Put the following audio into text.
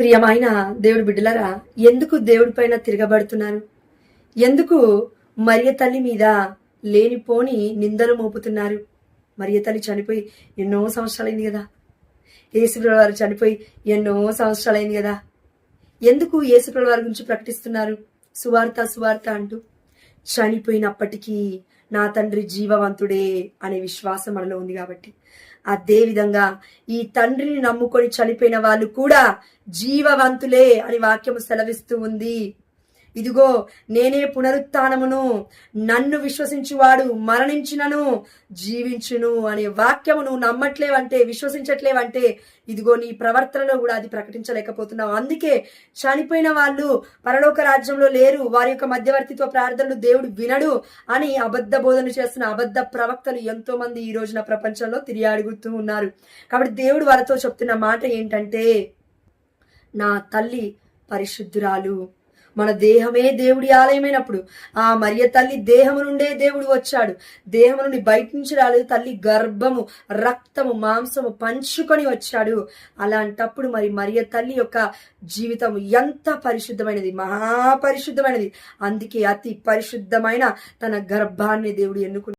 ప్రియమైన దేవుడి బిడ్డలరా ఎందుకు దేవుడి పైన తిరగబడుతున్నారు? ఎందుకు మరియ తల్లి మీద లేనిపోని నిందలు మోపుతున్నారు? మరియ తల్లి చనిపోయి ఎన్నో సంవత్సరాలైంది కదా. యేసుప్రభు వారు చనిపోయి ఎన్నో సంవత్సరాలైంది కదా. ఎందుకు యేసుప్రభు వారి గురించి ప్రకటిస్తున్నారు? సువార్త సువార్త అంటూ చనిపోయినప్పటికీ నా తండ్రి జీవవంతుడే అనే విశ్వాసం మనలో ఉంది కాబట్టి. అదేవిధంగా ఈ తండ్రిని నమ్ముకొని చనిపోయిన వాళ్ళు కూడా జీవవంతులే అని వాక్యము సెలవిస్తూ ఉంది. ఇదిగో నేనే పునరుత్నమును నన్ను విశ్వసించువాడు మరణించినను జీవించును అనే వాక్యము నువ్వు నమ్మట్లేవంటే విశ్వసించట్లేవంటే ఇదిగో నీ ప్రవర్తనలో కూడా అది ప్రకటించలేకపోతున్నావు. అందుకే చనిపోయిన వాళ్ళు పరలోక రాజ్యంలో లేరు వారి యొక్క మధ్యవర్తిత్వ ప్రార్థనలు దేవుడు వినడు అని అబద్ధ బోధన చేస్తున్న అబద్ధ ప్రవక్తలు ఎంతో మంది ఈ రోజున ప్రపంచంలో తిరిగాడుగుతూ ఉన్నారు. కాబట్టి దేవుడు వారితో చెప్తున్న మాట ఏంటంటే నా తల్లి పరిశుద్ధురాలు. మన దేహమే దేవుడి ఆలయమైనప్పుడు ఆ మరియ తల్లి దేహము నుండే దేవుడు వచ్చాడు. దేహము నుండి బయట నుంచి రాలేదు. తల్లి గర్భము రక్తము మాంసము పంచుకొని వచ్చాడు. అలాంటప్పుడు మరి మరియ తల్లి యొక్క జీవితం ఎంత పరిశుద్ధమైనది మహాపరిశుద్ధమైనది అందుకే అతి పరిశుద్ధమైన తన గర్భాన్ని దేవుడు ఎన్నుకున్నాడు.